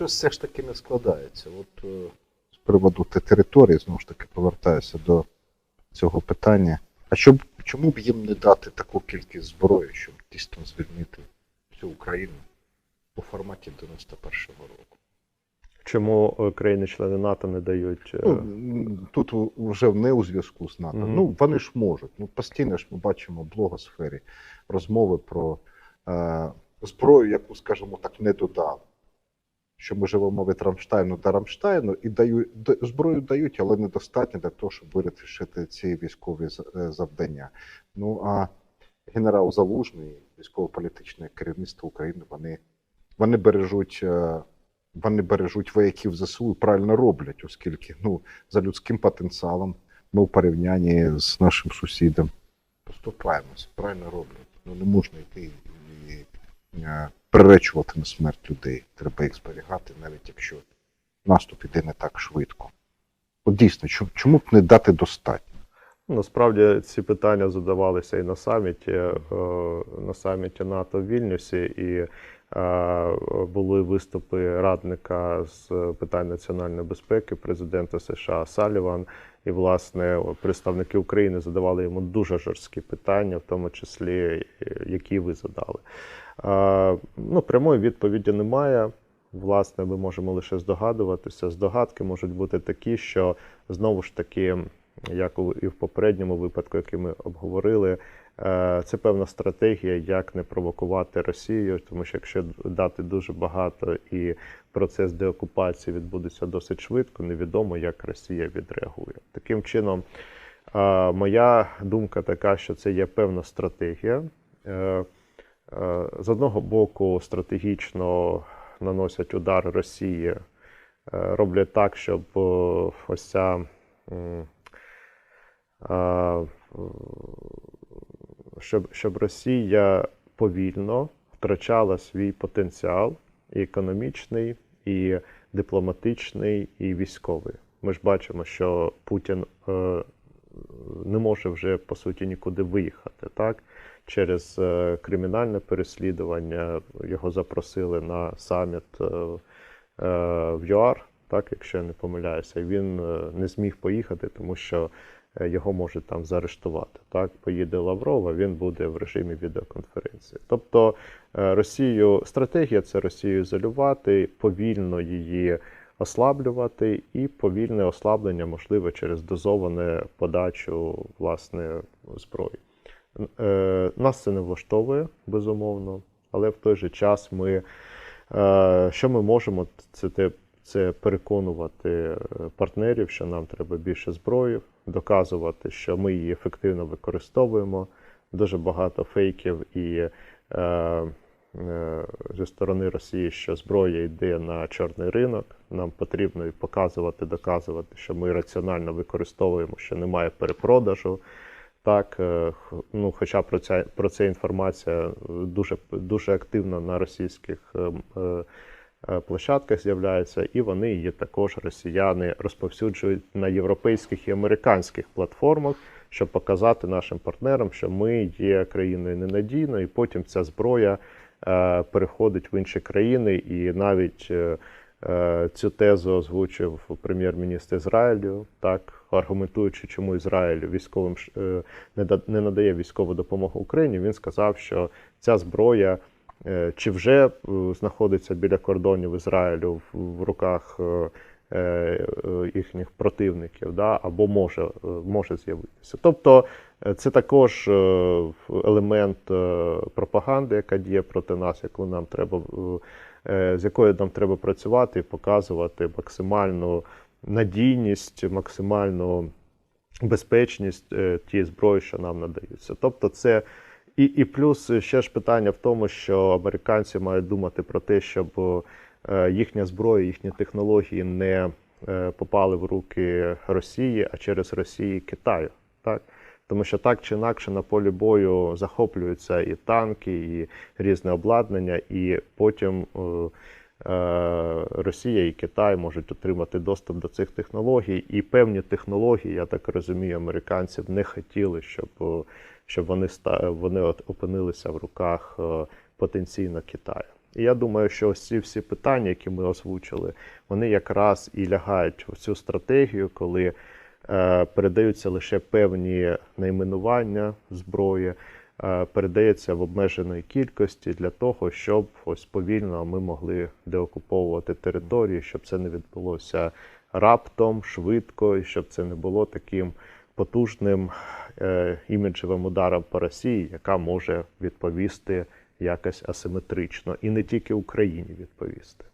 щось все ж таки не складається. От е, з приводу те- території, знову ж таки, повертаюся до цього питання. А щоб, чому б їм не дати таку кількість зброї, щоб дійсно звільнити всю Україну у форматі 91-го року? Чому е, країни-члени НАТО не дають. е, Ну, тут вже не у зв'язку з НАТО. Мгм. Ну, вони ж можуть. Ну, постійно ж ми бачимо в блогосфері розмови про е, зброю, яку, скажімо так, не додали. Що ми живемо від Рамштайну до Рамштайну і дають зброю дають, але недостатньо для того, щоб вирішити ці військові е, завдання. Ну а генерал Залужний, військово-політичне керівництво України, вони, вони бережуть. е, Вони бережуть вояків ЗСУ і правильно роблять, оскільки ну, за людським потенціалом ми в порівнянні з нашим сусідом поступаємося, правильно роблять. Ну не можна йти і е, приречувати на смерть людей. Треба їх зберігати, навіть якщо наступ іде не так швидко. От дійсно, чому, б не дати достатньо? Насправді ці питання задавалися і на саміті, е, на саміті НАТО в Вільнюсі, і е, були виступи радника з питань національної безпеки президента США Саліван. І, власне, представники України задавали йому дуже жорсткі питання, в тому числі, е, які ви задали. Ну, прямої відповіді немає. Власне, ми можемо лише здогадуватися. Здогадки можуть бути такі, що знову ж таки, як і в попередньому випадку, який ми обговорили, це певна стратегія, як не провокувати Росію, тому що якщо дати дуже багато і процес деокупації відбудеться досить швидко, невідомо, як Росія відреагує. Таким чином, е, моя думка така, що це є певна стратегія. Е, е, З одного боку, стратегічно наносять удар Росії, е, роблять так, щоб е, ось ця е, щоб, щоб Росія повільно втрачала свій потенціал і економічний, і дипломатичний, і військовий. Ми ж бачимо, що Путін е, не може вже по суті нікуди виїхати. Так? Через е, кримінальне переслідування його запросили на саміт е, е, в ЮАР, так, якщо я не помиляюся, і він е, не зміг поїхати, тому що його можуть там заарештувати. Так, поїде Лавров, а він буде в режимі відеоконференції. Тобто е, Росію стратегія це Росію ізолювати, повільно її ослаблювати, і повільне ослаблення можливе через дозоване подачу власне зброї. Е, Нас це не влаштовує, безумовно, але в той же час ми е, що ми можемо, це те. Це переконувати е, партнерів, що нам треба більше зброї, доказувати, що ми її ефективно використовуємо. Дуже багато фейків і е, е, зі сторони Росії, що зброя йде на чорний ринок. Нам потрібно і показувати, доказувати, що ми раціонально використовуємо, що немає перепродажу. Так, е, ну, хоча про ця про це інформація дуже дуже активно на російських е, е, е, площадках з'являється, і вони її також росіяни розповсюджують на європейських і американських платформах, щоб показати нашим партнерам, що ми є країною ненадійною, і потім ця зброя е, переходить в інші країни, і навіть е, е, цю тезу озвучив прем'єр-міністр Ізраїлю, так аргументуючи, чому Ізраїль військовим е, не да- не надає військову допомогу Україні. Він сказав, що ця зброя е, чи вже е, знаходиться біля кордонів Ізраїлю в, руках е, е, їхніх противників, да, або може, е, може з'явитися. Тобто е, це також е, елемент е, пропаганди, яка діє проти нас, яку нам треба, е, е, з якою нам треба працювати і показувати максимальну надійність, максимальну безпечність е, тієї зброї, що нам надаються. Тобто, це і, і плюс ще ж питання в тому, що американці мають думати про те, щоб е, їхня зброя, їхні технології не е, попали в руки Росії, а через Росії Китаю. Так? Тому що так чи інакше на полі бою захоплюються і танки, і різне обладнання, і потім е, е, Росія і Китай можуть отримати доступ до цих технологій, і певні технології, я так розумію, американців не хотіли, щоб, е, щоб вони вони от опинилися в руках е, потенційно Китаю. І я думаю, що ось ці всі питання, які ми озвучили, вони якраз і лягають в цю стратегію, коли е, передаються лише певні найменування зброї, е, передається в обмеженої кількості для того, щоб ось повільно ми могли деокуповувати території, щоб це не відбулося раптом, швидко, і щоб це не було таким потужним е, іміджевим ударом по Росії, яка може відповісти якось асиметрично, і не тільки Україні відповісти.